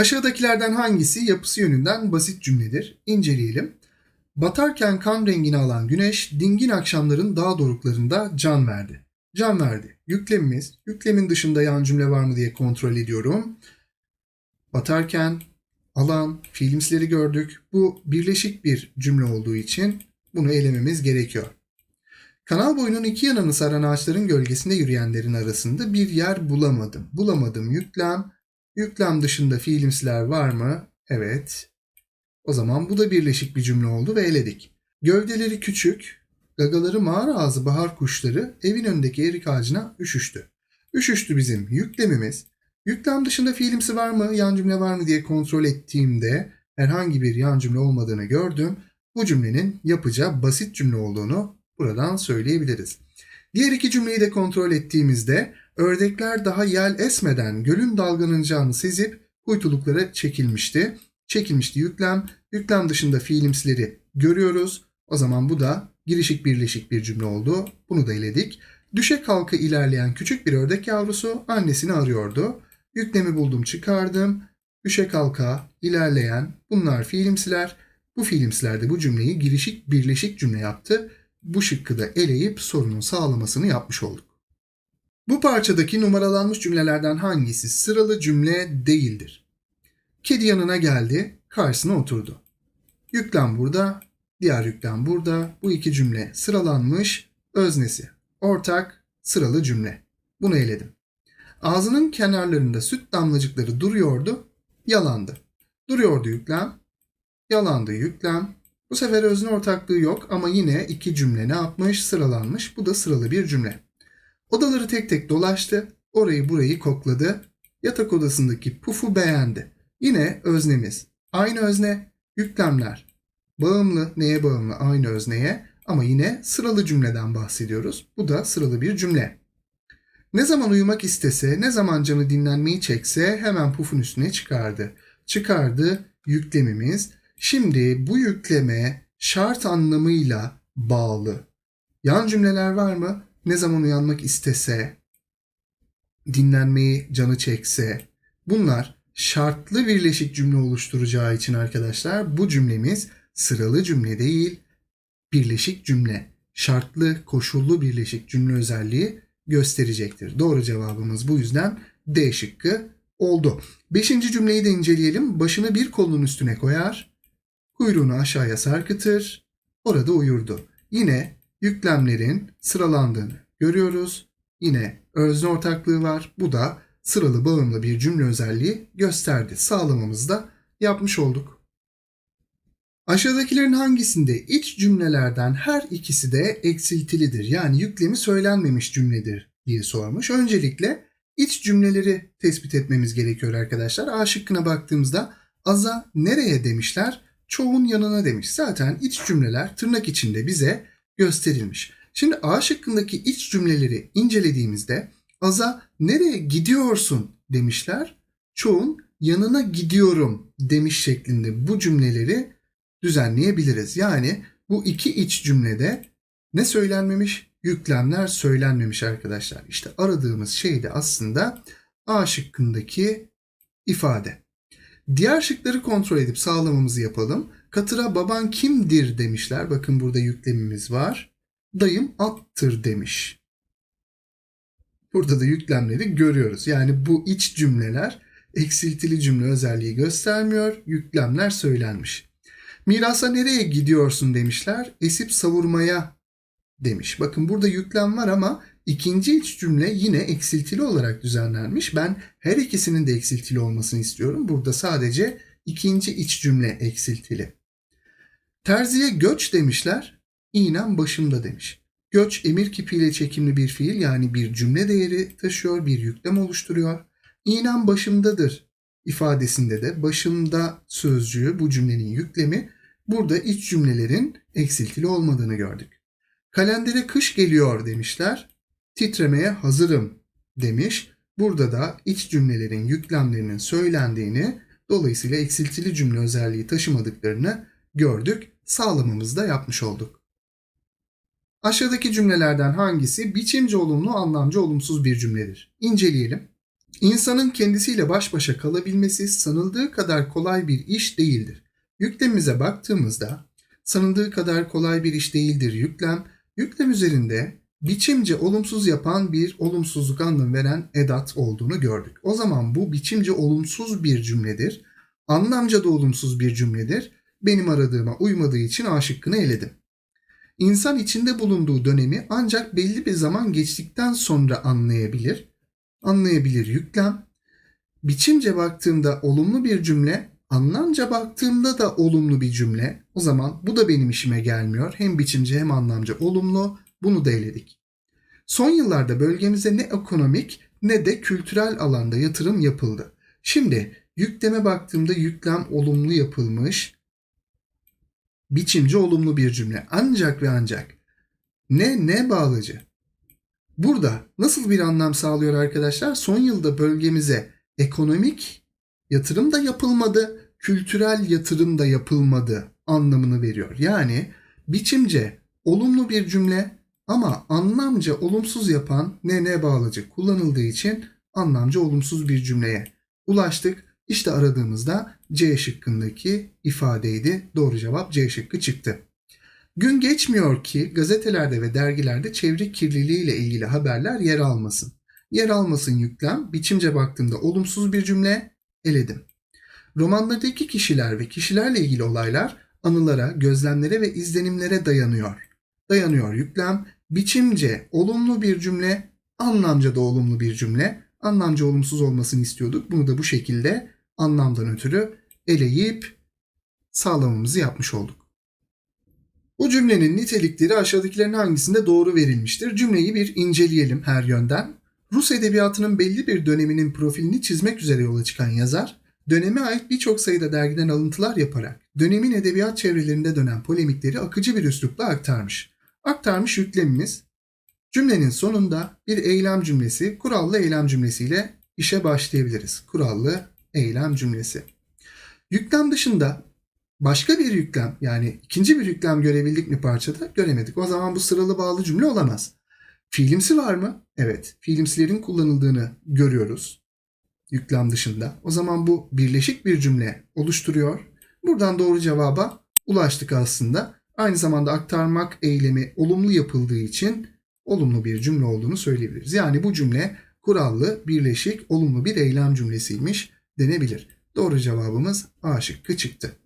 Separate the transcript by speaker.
Speaker 1: Aşağıdakilerden hangisi yapısı yönünden basit cümledir? İnceleyelim. Batarken kan rengini alan güneş dingin akşamların dağ doruklarında can verdi. Can verdi. Yüklemimiz, yüklemin dışında yan cümle var mı diye kontrol ediyorum. Batarken, alan, fiilimsleri gördük. Bu birleşik bir cümle olduğu için bunu elememiz gerekiyor. Kanal boyunun iki yanını saran ağaçların gölgesinde yürüyenlerin arasında bir yer bulamadım. Bulamadım yüklem. Yüklem dışında fiilimsiler var mı? Evet. O zaman bu da birleşik bir cümle oldu ve eledik. Gövdeleri küçük, gagaları mağara ağzı bahar kuşları evin önündeki erik ağacına üşüştü. Üşüştü bizim yüklemimiz. Yüklem dışında fiilimsi var mı, yan cümle var mı diye kontrol ettiğimde herhangi bir yan cümle olmadığını gördüm. Bu cümlenin yapıca basit cümle olduğunu buradan söyleyebiliriz. Diğer iki cümleyi de kontrol ettiğimizde ördekler daha yel esmeden gölün dalgalanacağını sezip kuytuluklara çekilmişti. Çekilmişti yüklem. Yüklem dışında fiilimsileri görüyoruz. O zaman bu da girişik birleşik bir cümle oldu. Bunu da eledik. Düşe kalka ilerleyen küçük bir ördek yavrusu annesini arıyordu. Yüklemi buldum çıkardım. Düşe kalka, ilerleyen bunlar fiilimsiler. Bu fiilimsiler de bu cümleyi girişik birleşik cümle yaptı. Bu şıkkı da eleyip sorunun sağlamasını yapmış olduk. Bu parçadaki numaralanmış cümlelerden hangisi sıralı cümle değildir? Kedi yanına geldi, karşısına oturdu. Yüklem burada, diğer yüklem burada. Bu iki cümle sıralanmış, öznesi ortak, sıralı cümle. Bunu eledim. Ağzının kenarlarında süt damlacıkları duruyordu, yalandı. Duruyordu yüklem, yalandı yüklem. Bu sefer özne ortaklığı yok ama yine iki cümle ne yapmış? Sıralanmış. Bu da sıralı bir cümle. Odaları tek tek dolaştı, orayı burayı kokladı. Yatak odasındaki pufu beğendi. Yine öznemiz. Aynı özne, yüklemler. Bağımlı, neye bağımlı? Aynı özneye. Ama yine sıralı cümleden bahsediyoruz. Bu da sıralı bir cümle. Ne zaman uyumak istese, ne zaman canı dinlenmeyi çekse hemen pufun üstüne çıkardı. Çıkardı yüklemimiz. Şimdi bu yükleme şart anlamıyla bağlı. Yan cümleler var mı? Ne zaman uyanmak istese, dinlenmeyi canı çekse. Bunlar şartlı birleşik cümle oluşturacağı için arkadaşlar bu cümlemiz sıralı cümle değil, birleşik cümle, şartlı, koşullu birleşik cümle özelliği gösterecektir. Doğru cevabımız bu yüzden D şıkkı oldu. Beşinci cümleyi de inceleyelim. Başını bir kolunun üstüne koyar, kuyruğunu aşağıya sarkıtır, orada uyurdu. Yine yüklemlerin sıralandığını görüyoruz. Yine özne ortaklığı var. Bu da sıralı bağımlı bir cümle özelliği gösterdi. Sağlamamızda yapmış olduk. Aşağıdakilerin hangisinde iç cümlelerden her ikisi de eksiltilidir? Yani yüklemi söylenmemiş cümledir diye sormuş. Öncelikle iç cümleleri tespit etmemiz gerekiyor arkadaşlar. A şıkkına baktığımızda aza nereye demişler? Çoğun yanına demiş. Zaten iç cümleler tırnak içinde bize gösterilmiş. Şimdi A şıkkındaki iç cümleleri incelediğimizde aza nereye gidiyorsun demişler. Çoğun yanına gidiyorum demiş şeklinde bu cümleleri düzenleyebiliriz. Yani bu iki iç cümlede ne söylenmemiş? Yüklemler söylenmemiş arkadaşlar. İşte aradığımız şey de aslında A şıkkındaki ifade. Diğer şıkları kontrol edip sağlamamızı yapalım. Katıra baban kimdir demişler. Bakın burada yüklemimiz var. Dayım attır demiş. Burada da yüklemleri görüyoruz. Yani bu iç cümleler eksiltili cümle özelliği göstermiyor. Yüklemler söylenmiş. Mirasa nereye gidiyorsun demişler. Esip savurmaya demiş. Bakın burada yüklem var ama ikinci iç cümle yine eksiltili olarak düzenlenmiş. Ben her ikisinin de eksiltili olmasını istiyorum. Burada sadece ikinci iç cümle eksiltili. Terziye göç demişler. İğnem başımda demiş. Göç emir kipiyle çekimli bir fiil yani bir cümle değeri taşıyor, bir yüklem oluşturuyor. İğnem başımdadır ifadesinde de başımda sözcüğü bu cümlenin yüklemi burada iç cümlelerin eksiltili olmadığını gördük. Kalendere kış geliyor demişler. Titremeye hazırım demiş. Burada da iç cümlelerin yüklemlerinin söylendiğini dolayısıyla eksiltili cümle özelliği taşımadıklarını gördük. Sağlamamızı da yapmış olduk. Aşağıdaki cümlelerden hangisi biçimci olumlu anlamcı olumsuz bir cümledir? İnceleyelim. İnsanın kendisiyle baş başa kalabilmesi sanıldığı kadar kolay bir iş değildir. Yüklemimize baktığımızda sanıldığı kadar kolay bir iş değildir yüklem. Yüklem üzerinde biçimce olumsuz yapan bir olumsuzluk anlamı veren edat olduğunu gördük. O zaman bu biçimce olumsuz bir cümledir. Anlamca da olumsuz bir cümledir. Benim aradığıma uymadığı için A şıkkını eledim. İnsan içinde bulunduğu dönemi ancak belli bir zaman geçtikten sonra anlayabilir. Anlayabilir yüklem. Biçimce baktığımda olumlu bir cümle, anlamca baktığımda da olumlu bir cümle. O zaman bu da benim işime gelmiyor. Hem biçimce hem anlamca olumlu. Bunu da eledik. Son yıllarda bölgemize ne ekonomik ne de kültürel alanda yatırım yapıldı. Şimdi yükleme baktığımda yüklem olumlu yapılmış. Biçimci olumlu bir cümle. Ancak ve ancak. Ne ne bağlıcı. Burada nasıl bir anlam sağlıyor arkadaşlar? Son yılda bölgemize ekonomik yatırım da yapılmadı, kültürel yatırım da yapılmadı anlamını veriyor. Yani biçimce olumlu bir cümle ama anlamca olumsuz yapan ne ne bağlacı kullanıldığı için anlamca olumsuz bir cümleye ulaştık. İşte aradığımızda C şıkkındaki ifadeydi. Doğru cevap C şıkkı çıktı. Gün geçmiyor ki gazetelerde ve dergilerde çevre kirliliği ile ilgili haberler yer almasın. Yer almasın yüklem, biçimce baktığımda olumsuz bir cümle eledim. Romanlardaki kişiler ve kişilerle ilgili olaylar anılara, gözlemlere ve izlenimlere dayanıyor. Dayanıyor yüklem, biçimce olumlu bir cümle, anlamca da olumlu bir cümle. Anlamca olumsuz olmasını istiyorduk. Bunu da bu şekilde anlamdan ötürü eleyip sağlamamızı yapmış olduk. Bu cümlenin nitelikleri aşağıdakilerin hangisinde doğru verilmiştir? Cümleyi bir inceleyelim her yönden. Rus edebiyatının belli bir döneminin profilini çizmek üzere yola çıkan yazar, döneme ait birçok sayıda dergiden alıntılar yaparak dönemin edebiyat çevrelerinde dönen polemikleri akıcı bir üslupla aktarmış. Aktarmış yüklemimiz cümlenin sonunda bir eylem cümlesi, kurallı eylem cümlesiyle işe başlayabiliriz. Kurallı eylem cümlesi. Yüklem dışında başka bir yüklem yani ikinci bir yüklem görebildik mi parçada? Göremedik. O zaman bu sıralı bağlı cümle olamaz. Fiilimsi var mı? Evet. Fiilimsilerin kullanıldığını görüyoruz. Yüklem dışında. O zaman bu birleşik bir cümle oluşturuyor. Buradan doğru cevaba ulaştık aslında. Aynı zamanda aktarmak eylemi olumlu yapıldığı için olumlu bir cümle olduğunu söyleyebiliriz. Yani bu cümle kurallı, birleşik, olumlu bir eylem cümlesiymiş denebilir. Doğru cevabımız A şıkkı çıktı.